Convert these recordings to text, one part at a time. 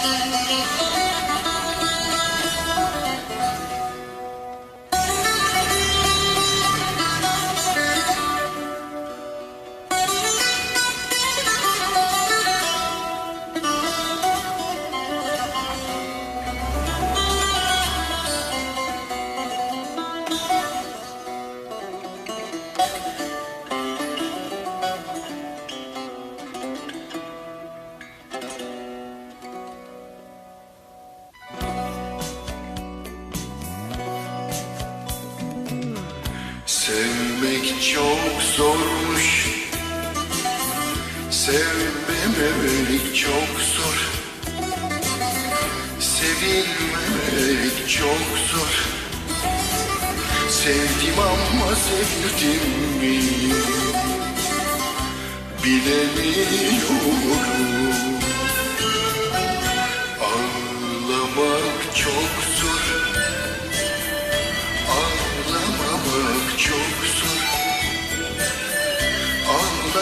Música çok zormuş. Sevmemek çok zor. Sevilmemek çok zor. Sevdim ama sevdim mi Bilemiyorum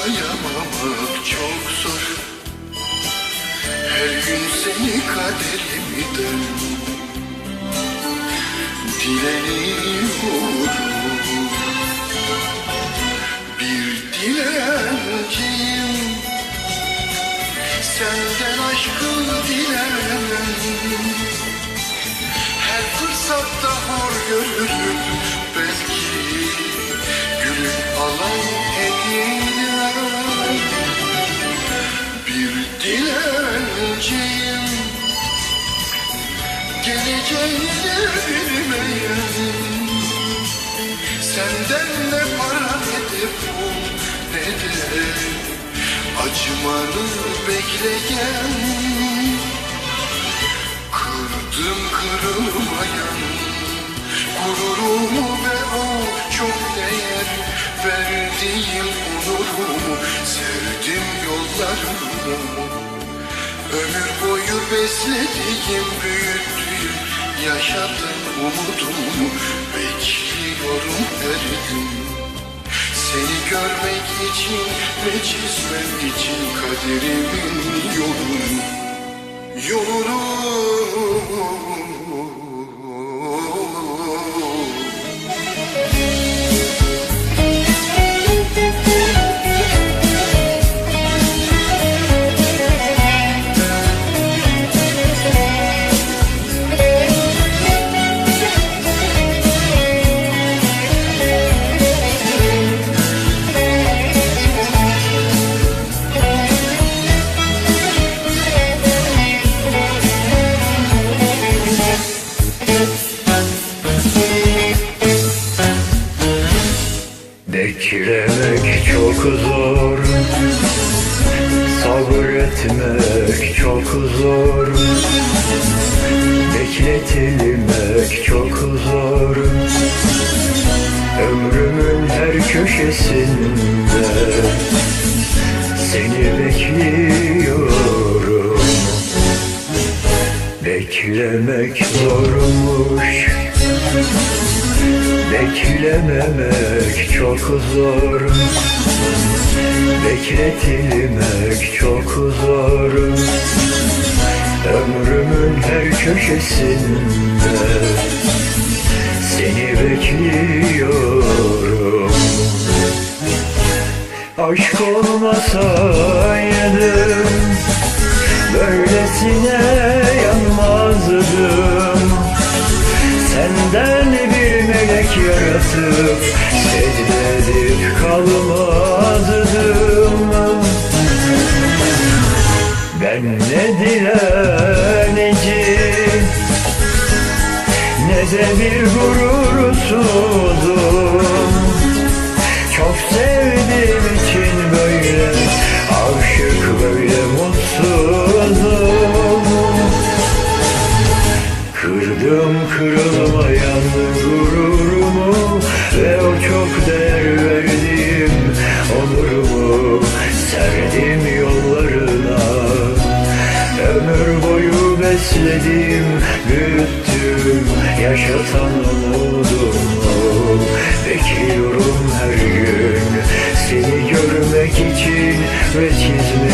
Ağlayamamak çok zor. Her gün seni kaderimden Dileniyorum Bir dilenciyim. Senden aşkı dilemem her fırsatta hor görürüm belki Gülüp alan Senden ne para ne ne de Acımanı bekleyen Kırdım kırılmayan Gururumu ve o çok değer Verdiğim onurumu Sevdim yollarımı Ömür boyu beslediğim büyüttüğüm Yaşadım. Umudumu Bekliyorum her gün. Seni görmek için ve çizmek için Kaderimin yolunu Yolunu Beklemek çok zor. Sabretmek çok zor. Bekletilmek çok zor. Ömrümün her köşesinde Seni bekliyorum. Beklemek zormuş Beklememek çok zor. Bekletilmek çok zor. Ömrümün her köşesinde Seni bekliyorum. Aşk olmasaydım yaratıp secdedip kalmazdım Ben ne dilenci ne de bir gurursuzum besledim, büyüttüm Yaşatan umudumu. Bekliyorum her gün Seni görmek için ve çizmek